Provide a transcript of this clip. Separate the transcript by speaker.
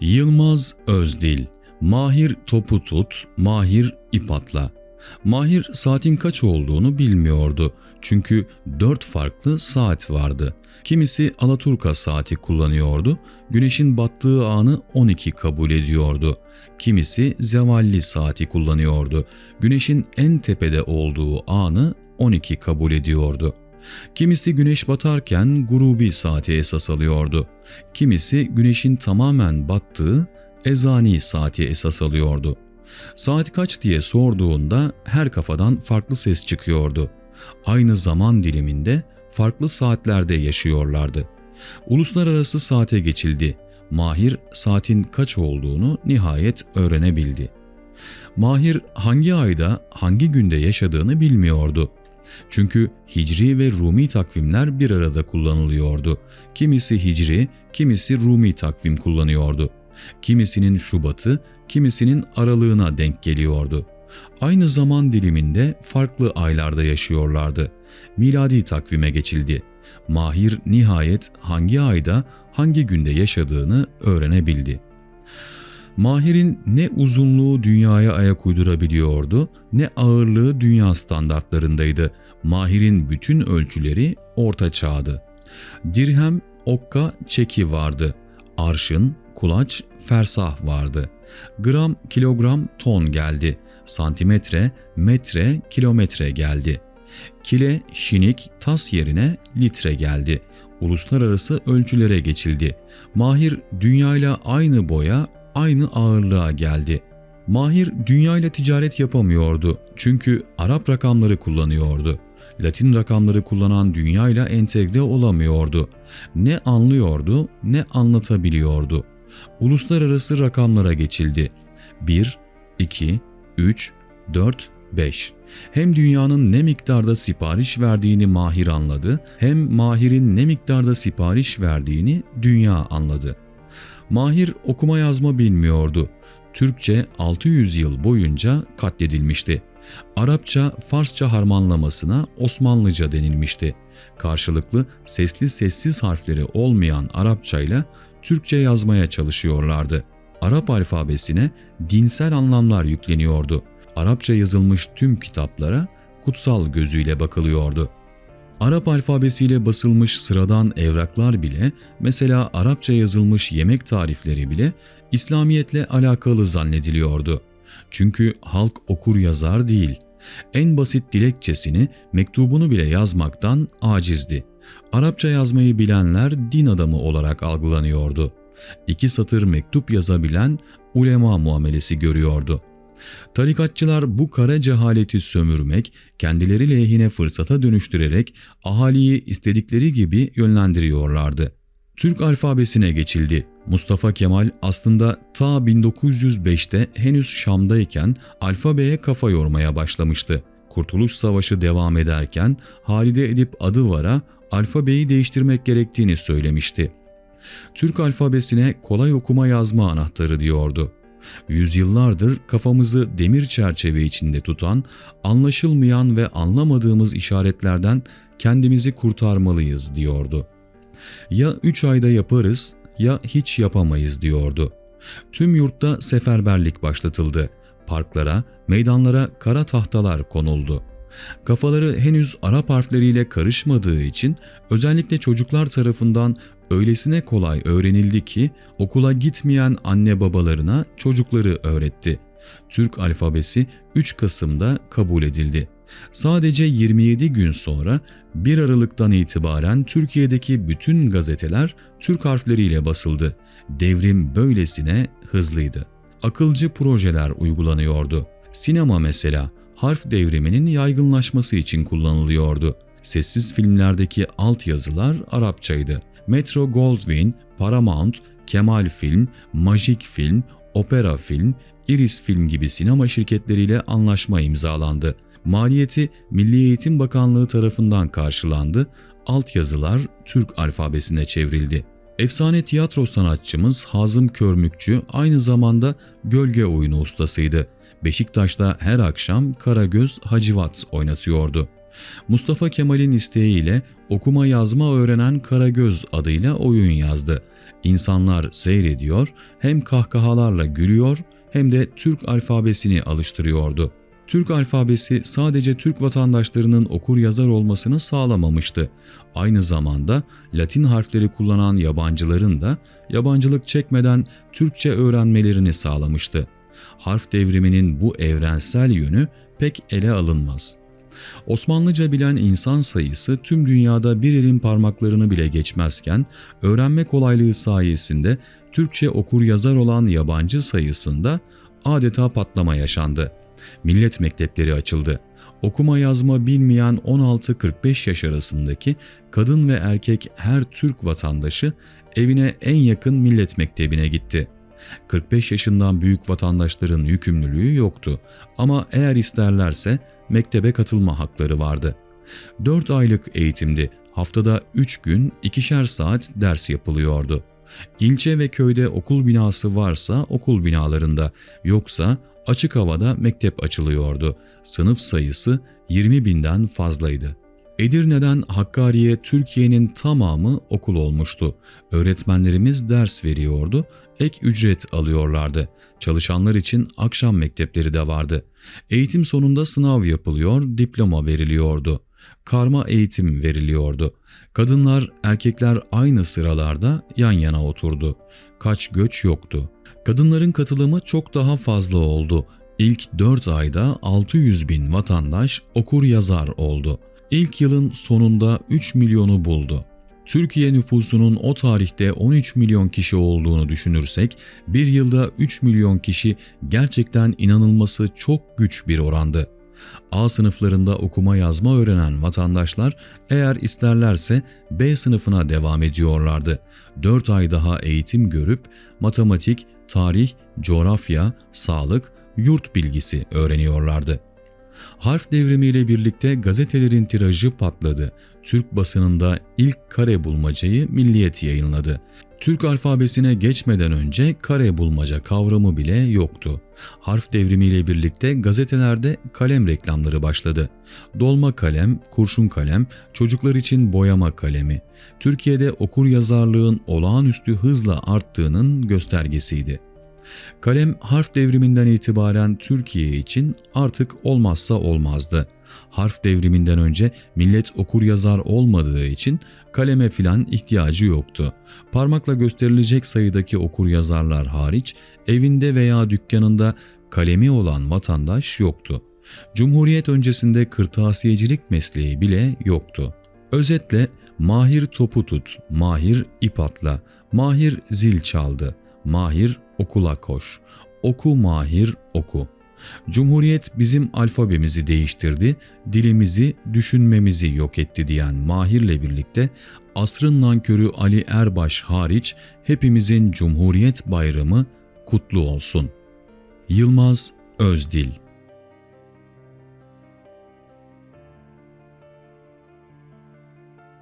Speaker 1: Yılmaz Özdil Mahir topu tut, Mahir ip atla. Mahir saatin kaç olduğunu bilmiyordu. Çünkü dört farklı saat vardı. Kimisi Alaturka saati kullanıyordu. Güneşin battığı anı 12 kabul ediyordu. Kimisi zevalli saati kullanıyordu. Güneşin en tepede olduğu anı 12 kabul ediyordu. Kimisi güneş batarken gurubi saati esas alıyordu. Kimisi güneşin tamamen battığı ezani saati esas alıyordu. Saat kaç diye sorduğunda her kafadan farklı ses çıkıyordu. Aynı zaman diliminde farklı saatlerde yaşıyorlardı. Uluslararası saate geçildi. Mahir saatin kaç olduğunu nihayet öğrenebildi. Mahir hangi ayda, hangi günde yaşadığını bilmiyordu. Çünkü Hicri ve Rumi takvimler bir arada kullanılıyordu. Kimisi Hicri, kimisi Rumi takvim kullanıyordu. Kimisinin Şubat'ı, kimisinin aralığına denk geliyordu. Aynı zaman diliminde farklı aylarda yaşıyorlardı. Miladi takvime geçildi. Mahir nihayet hangi ayda, hangi günde yaşadığını öğrenebildi. Mahir'in ne uzunluğu dünyaya ayak uydurabiliyordu, ne ağırlığı dünya standartlarındaydı. Mahir'in bütün ölçüleri orta çağdı. Dirhem, okka, çeki vardı. Arşın, kulaç, fersah vardı. Gram, kilogram, ton geldi. Santimetre, metre, kilometre geldi. Kile, şinik, tas yerine litre geldi. Uluslararası ölçülere geçildi. Mahir dünyayla aynı boya, aynı ağırlığa geldi. Mahir dünyayla ticaret yapamıyordu çünkü Arap rakamları kullanıyordu. Latin rakamları kullanan dünyayla entegre olamıyordu. Ne anlıyordu ne anlatabiliyordu. Uluslararası rakamlara geçildi. 1, 2, 3, 4, 5. Hem dünyanın ne miktarda sipariş verdiğini Mahir anladı, hem Mahir'in ne miktarda sipariş verdiğini dünya anladı. Mahir okuma yazma bilmiyordu. Türkçe 600 yıl boyunca katledilmişti. Arapça, Farsça harmanlamasına Osmanlıca denilmişti. Karşılıklı sesli sessiz harfleri olmayan Arapça ile Türkçe yazmaya çalışıyorlardı. Arap alfabesine dinsel anlamlar yükleniyordu. Arapça yazılmış tüm kitaplara kutsal gözüyle bakılıyordu. Arap alfabesiyle basılmış sıradan evraklar bile, mesela Arapça yazılmış yemek tarifleri bile İslamiyetle alakalı zannediliyordu. Çünkü halk okur yazar değil. En basit dilekçesini, mektubunu bile yazmaktan acizdi. Arapça yazmayı bilenler din adamı olarak algılanıyordu. İki satır mektup yazabilen ulema muamelesi görüyordu. Tarikatçılar bu kara cehaleti sömürmek, kendileri lehine fırsata dönüştürerek ahaliyi istedikleri gibi yönlendiriyorlardı. Türk alfabesine geçildi. Mustafa Kemal aslında ta 1905'te henüz Şam'dayken alfabeye kafa yormaya başlamıştı. Kurtuluş Savaşı devam ederken Halide Edip Adıvar'a alfabeyi değiştirmek gerektiğini söylemişti. Türk alfabesine kolay okuma yazma anahtarı diyordu. Yüzyıllardır kafamızı demir çerçeve içinde tutan, anlaşılmayan ve anlamadığımız işaretlerden kendimizi kurtarmalıyız diyordu. Ya üç ayda yaparız ya hiç yapamayız diyordu. Tüm yurtta seferberlik başlatıldı. Parklara, meydanlara kara tahtalar konuldu. Kafaları henüz Arap harfleriyle karışmadığı için özellikle çocuklar tarafından öylesine kolay öğrenildi ki okula gitmeyen anne babalarına çocukları öğretti. Türk alfabesi 3 Kasım'da kabul edildi. Sadece 27 gün sonra 1 Aralık'tan itibaren Türkiye'deki bütün gazeteler Türk harfleriyle basıldı. Devrim böylesine hızlıydı. Akılcı projeler uygulanıyordu. Sinema mesela harf devriminin yaygınlaşması için kullanılıyordu. Sessiz filmlerdeki altyazılar Arapçaydı. Metro Goldwyn, Paramount, Kemal Film, Magic Film, Opera Film, Iris Film gibi sinema şirketleriyle anlaşma imzalandı. Maliyeti Milli Eğitim Bakanlığı tarafından karşılandı. Altyazılar Türk alfabesine çevrildi. Efsane tiyatro sanatçımız Hazım Körmükçü aynı zamanda gölge oyunu ustasıydı. Beşiktaş'ta her akşam Karagöz Hacivat oynatıyordu. Mustafa Kemal'in isteğiyle okuma yazma öğrenen Karagöz adıyla oyun yazdı. İnsanlar seyrediyor, hem kahkahalarla gülüyor hem de Türk alfabesini alıştırıyordu. Türk alfabesi sadece Türk vatandaşlarının okur yazar olmasını sağlamamıştı. Aynı zamanda Latin harfleri kullanan yabancıların da yabancılık çekmeden Türkçe öğrenmelerini sağlamıştı. Harf devriminin bu evrensel yönü pek ele alınmaz. Osmanlıca bilen insan sayısı tüm dünyada bir elin parmaklarını bile geçmezken öğrenme kolaylığı sayesinde Türkçe okur yazar olan yabancı sayısında adeta patlama yaşandı. Millet mektepleri açıldı. Okuma yazma bilmeyen 16-45 yaş arasındaki kadın ve erkek her Türk vatandaşı evine en yakın millet mektebine gitti. 45 yaşından büyük vatandaşların yükümlülüğü yoktu ama eğer isterlerse mektebe katılma hakları vardı. 4 aylık eğitimdi. Haftada 3 gün ikişer saat ders yapılıyordu. İlçe ve köyde okul binası varsa okul binalarında, yoksa açık havada mektep açılıyordu. Sınıf sayısı 20 binden fazlaydı. Edirne'den Hakkari'ye Türkiye'nin tamamı okul olmuştu. Öğretmenlerimiz ders veriyordu, ek ücret alıyorlardı. Çalışanlar için akşam mektepleri de vardı. Eğitim sonunda sınav yapılıyor, diploma veriliyordu. Karma eğitim veriliyordu. Kadınlar, erkekler aynı sıralarda yan yana oturdu. Kaç göç yoktu. Kadınların katılımı çok daha fazla oldu. İlk 4 ayda 600 bin vatandaş okur yazar oldu. İlk yılın sonunda 3 milyonu buldu. Türkiye nüfusunun o tarihte 13 milyon kişi olduğunu düşünürsek, bir yılda 3 milyon kişi gerçekten inanılması çok güç bir orandı. A sınıflarında okuma yazma öğrenen vatandaşlar eğer isterlerse B sınıfına devam ediyorlardı. 4 ay daha eğitim görüp matematik, tarih, coğrafya, sağlık, yurt bilgisi öğreniyorlardı. Harf devrimiyle birlikte gazetelerin tirajı patladı. Türk basınında ilk kare bulmacayı Milliyet yayınladı. Türk alfabesine geçmeden önce kare bulmaca kavramı bile yoktu. Harf devrimiyle birlikte gazetelerde kalem reklamları başladı. Dolma kalem, kurşun kalem, çocuklar için boyama kalemi. Türkiye'de okur yazarlığın olağanüstü hızla arttığının göstergesiydi. Kalem harf devriminden itibaren Türkiye için artık olmazsa olmazdı. Harf devriminden önce millet okur yazar olmadığı için kaleme filan ihtiyacı yoktu. Parmakla gösterilecek sayıdaki okur yazarlar hariç evinde veya dükkanında kalemi olan vatandaş yoktu. Cumhuriyet öncesinde kırtasiyecilik mesleği bile yoktu. Özetle mahir topu tut, mahir ip atla, mahir zil çaldı, mahir okula koş, oku mahir oku. Cumhuriyet bizim alfabemizi değiştirdi, dilimizi, düşünmemizi yok etti diyen Mahir'le birlikte asrın nankörü Ali Erbaş hariç hepimizin Cumhuriyet Bayramı kutlu olsun. Yılmaz Özdil